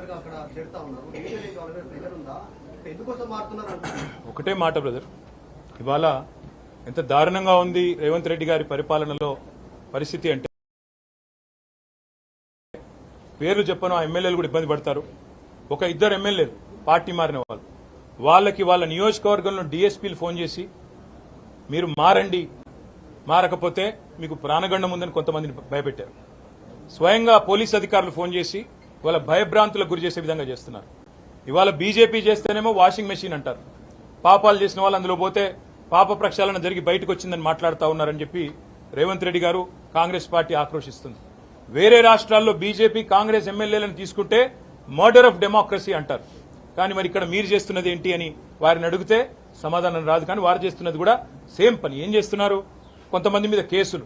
రెగ్యులర్గా అక్కడ ఉన్నారు. ప్రెజర్ ఉందా? ఎందుకోసం మారుతున్నారు ఒకటే మాట బ్రదర్. ఇవాళ ఎంత దారుణంగా ఉంది రేవంత్ రెడ్డి గారి పరిపాలనలో పరిస్థితి అంటే. పేర్లు చెప్పను ఆ ఎమ్మెల్యేలు కూడా ఇబ్బంది పడతారు. ఒక ఇద్దరు ఎమ్మెల్యేలు పార్టీ మారిన వాళ్ళు. వాళ్ళకి వాళ్ళ నియోజకవర్గంలో డిఎస్పీలు ఫోన్ చేసి మీరు మారండి. మారకపోతే మీకు ప్రాణగండం ఉందని కొంతమందిని భయపెట్టారు. స్వయంగా పోలీస్ అధికారులు ఫోన్ చేసి ఇవాళ భయభ్రాంతులకు గురి చేసే విధంగా చేస్తున్నారు. ఇవాళ బీజేపీ చేస్తేనేమో వాషింగ్ మెషిన్ అంటారు. పాపాలు చేసిన వాళ్ళు అందులో పోతే పాప ప్రక్షాళన జరిగి బయటకు వచ్చిందని మాట్లాడుతూ ఉన్నారని చెప్పి రేవంత్ రెడ్డి గారు కాంగ్రెస్ పార్టీ ఆక్రోశిస్తుంది. వేరే రాష్ట్రాల్లో బీజేపీ కాంగ్రెస్ ఎమ్మెల్యేలను తీసుకుంటే మర్డర్ ఆఫ్ డెమోక్రసీ అంటారు. కానీ మరి ఇక్కడ మీరు చేస్తున్నది ఏంటి అని వారిని అడిగితే సమాధానం రాదు. కానీ వారు చేస్తున్నది కూడా సేమ్ పని. ఏం చేస్తున్నారు? కొంతమంది మీద కేసులు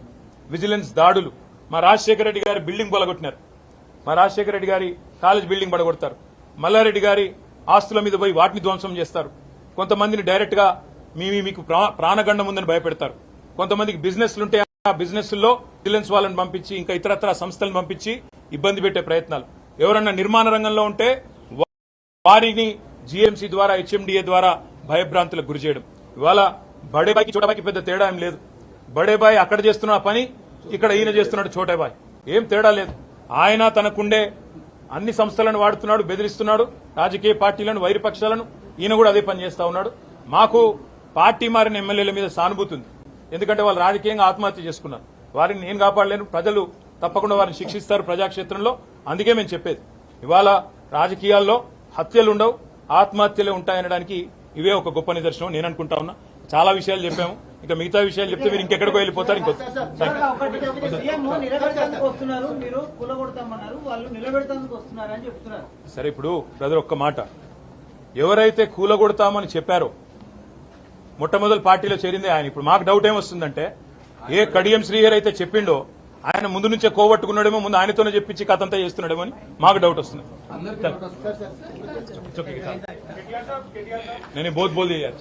విజిలెన్స్ దాడులు. మా రాజశేఖర రెడ్డి గారు బిల్డింగ్ పొలగొట్టినారు మా రాజశేఖర రెడ్డి గారి కాలేజ్ బిల్డింగ్ పడగొడతారు. మల్లారెడ్డి గారి ఆస్తుల మీద పోయి వాటిని ధ్వంసం చేస్తారు. కొంతమందిని డైరెక్ట్గా మీ మీకు ప్రాణగండం ఉందని భయపెడతారు. కొంతమందికి బిజినెస్లు ఉంటే ఆ బిజినెస్లో విజిలెన్స్ వాళ్ళని పంపించి ఇంకా ఇతరత్ర సంస్థలను పంపించి ఇబ్బంది పెట్టే ప్రయత్నాలు. ఎవరన్నా నిర్మాణ రంగంలో ఉంటే వారిని జీఎంసీ ద్వారా హెచ్ఎండిఏ ద్వారా భయభ్రాంతులకు గురి చేయడం. ఇవాళ బడేబాయికి చోటబాయికి పెద్ద తేడా ఏం లేదు. బడేబాయి అక్కడ చేస్తున్న పని ఇక్కడ ఈయన చేస్తున్నాడు చోటబాయ్. ఏం తేడా లేదు. ఆయన తనకుండే అన్ని సంస్థలను వాడుతున్నాడు బెదిరిస్తున్నాడు రాజకీయ పార్టీలను వైరపక్షాలను. ఈయన కూడా అదే పని చేస్తా ఉన్నాడు. మాకు పార్టీ మారిన ఎమ్మెల్యేల మీద సానుభూతి ఉంది ఎందుకంటే వాళ్ళు రాజకీయంగా ఆత్మహత్య చేసుకున్నారు. వారిని నేను కాపాడలేను ప్రజలు తప్పకుండా వారిని శిక్షిస్తారు ప్రజాక్షేత్రంలో. అందుకే మేము చెప్పేది ఇవాళ రాజకీయాల్లో హత్యలు ఉండవు ఆత్మహత్యలే ఉంటాయనడానికి ఇవే ఒక గొప్ప నిదర్శనం. నేను అనుకుంటా ఉన్నా. చాలా విషయాలు చెప్పాము. ఇంకా మిగతా విషయాలు చెప్తే మీరు ఇంకెక్కడికో వెళ్ళిపోతారు ఇంకో సరే ఇప్పుడు బ్రదర్ ఒక్క మాట. ఎవరైతే కూలగొడతామని చెప్పారో మొట్టమొదటి పార్టీలో చేరిందే ఆయన. ఇప్పుడు మాకు డౌట్ ఏమొస్తుందంటే ఏ కడియం శ్రీహరి అయితే చెప్పిండో ఆయన ముందు నుంచే కోవట్టుకున్నాడేమో ముందు ఆయనతోనే చెప్పించి కథంతా చేస్తున్నాడేమో అని మాకు డౌట్ వస్తుంది. నేను బోధ్ బోల్ చేయాలి.